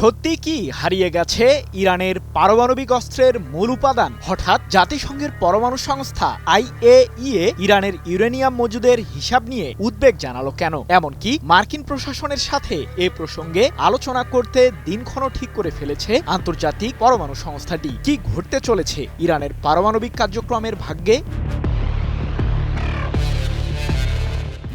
সত্যি কি হারিয়ে গেছে ইরানের পারমাণবিক অস্ত্রের মূল উপাদান? হঠাৎ জাতিসংঘের পরমাণু সংস্থা আইএইএ ইরানের ইউরেনিয়াম মজুদের হিসাব নিয়ে উদ্বেগ জানালো কেন? এমনকি মার্কিন প্রশাসনের সাথে এ প্রসঙ্গে আলোচনা করতে দিনক্ষণ ঠিক করে ফেলেছে আন্তর্জাতিক পরমাণু সংস্থাটি। কি ঘটতে চলেছে ইরানের পারমাণবিক কার্যক্রমের ভাগ্যে?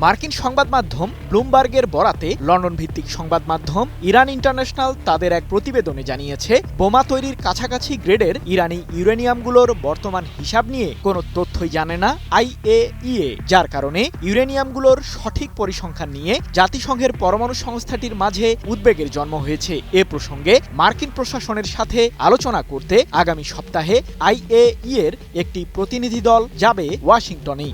মার্কিন সংবাদ মাধ্যম ব্লুমবার্গের বরাতে লন্ডন ভিত্তিক সংবাদ মাধ্যম ইরান ইন্টারন্যাশনাল তাদের এক প্রতিবেদনে জানিয়েছে, বোমা তৈরির কাছাকাছি গ্রেডের ইরানি ইউরেনিয়ামগুলোর বর্তমান হিসাব নিয়ে কোনো তথ্যই জানে না আইএইএ, যার কারণে ইউরেনিয়ামগুলোর সঠিক পরিসংখ্যান নিয়ে জাতিসংঘের পরমাণু সংস্থাটির মাঝে উদ্বেগের জন্ম হয়েছে। এ প্রসঙ্গে মার্কিন প্রশাসনের সাথে আলোচনা করতে আগামী সপ্তাহে আইএই এর একটি প্রতিনিধি দল যাবে ওয়াশিংটনে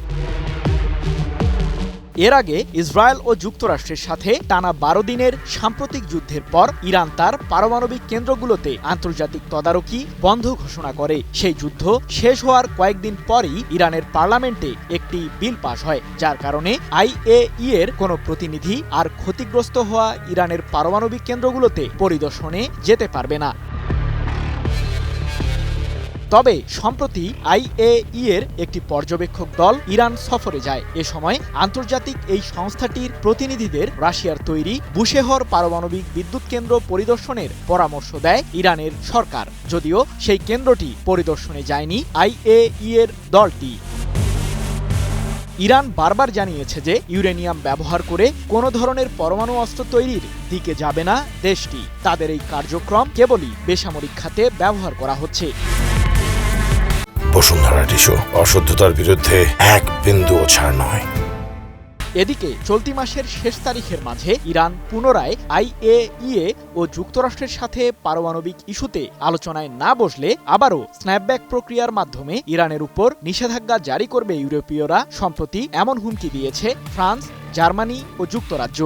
এর আগে ইসরায়েল ও যুক্তরাষ্ট্রের সাথে টানা বারো দিনের সাম্প্রতিক যুদ্ধের পর ইরান তার পারমাণবিক কেন্দ্রগুলোতে আন্তর্জাতিক তদারকি বন্ধ ঘোষণা করে। সেই যুদ্ধ শেষ হওয়ার কয়েকদিন পরই ইরানের পার্লামেন্টে একটি বিল পাশ হয়, যার কারণে আইএই এর কোনো প্রতিনিধি আর ক্ষতিগ্রস্ত হওয়া ইরানের পারমাণবিক কেন্দ্রগুলোতে পরিদর্শনে যেতে পারবে না। তবে সম্প্রতি আইএই এর একটি পর্যবেক্ষক দল ইরান সফরে যায়। এ সময় আন্তর্জাতিক এই সংস্থাটির প্রতিনিধিদের রাশিয়ার তৈরি বুশেহর পারমাণবিক বিদ্যুৎ কেন্দ্র পরিদর্শনের পরামর্শ দেয় ইরানের সরকার। যদিও সেই কেন্দ্রটি পরিদর্শনে যায়নি আইএই এর দলটি। ইরান বারবার জানিয়েছে যে ইউরেনিয়াম ব্যবহার করে কোনো ধরনের পরমাণু অস্ত্র তৈরির দিকে যাবে না দেশটি। তাদের এই কার্যক্রম কেবলই বেসামরিক খাতে ব্যবহার করা হচ্ছে। বসুন্ধরা টিস্যু অশুদ্ধতার বিরুদ্ধে এক বিন্দুও ছাড় নয়। এদিকে চলতি মাসের শেষ তারিখের মাঝে ইরান পুনরায় আইএইএ ও যুক্তরাষ্ট্রের সাথে পারমাণবিক ইস্যুতে আলোচনায় না বসলে আবারও স্ন্যাপব্যাক প্রক্রিয়ার মাধ্যমে ইরানের উপর নিষেধাজ্ঞা জারি করবে ইউরোপীয়রা, সম্প্রতি এমন হুমকি দিয়েছে ফ্রান্স, জার্মানি ও যুক্তরাজ্য।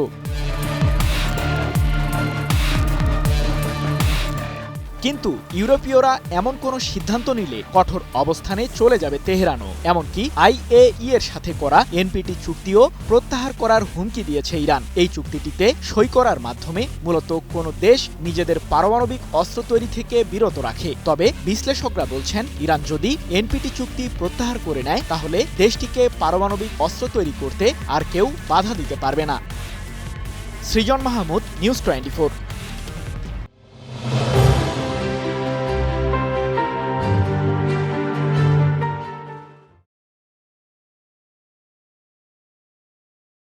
কিন্তু ইউরোপীয়রা এমন কোনো সিদ্ধান্ত নিলে কঠোর অবস্থানে চলে যাবে তেহরানও। এমনকি আইএই এর সাথে করা এনপিটি চুক্তিও প্রত্যাহার করার হুমকি দিয়েছে ইরান। এই চুক্তিটিতে সই করার মাধ্যমে মূলত কোনো দেশ নিজেদের পারমাণবিক অস্ত্র তৈরি থেকে বিরত রাখে। তবে বিশ্লেষকরা বলছেন, ইরান যদি এনপিটি চুক্তি প্রত্যাহার করে নেয়, তাহলে দেশটিকে পারমাণবিক অস্ত্র তৈরি করতে আর কেউ বাধা দিতে পারবে না। সৃজন মাহমুদ, নিউজ টোয়েন্টি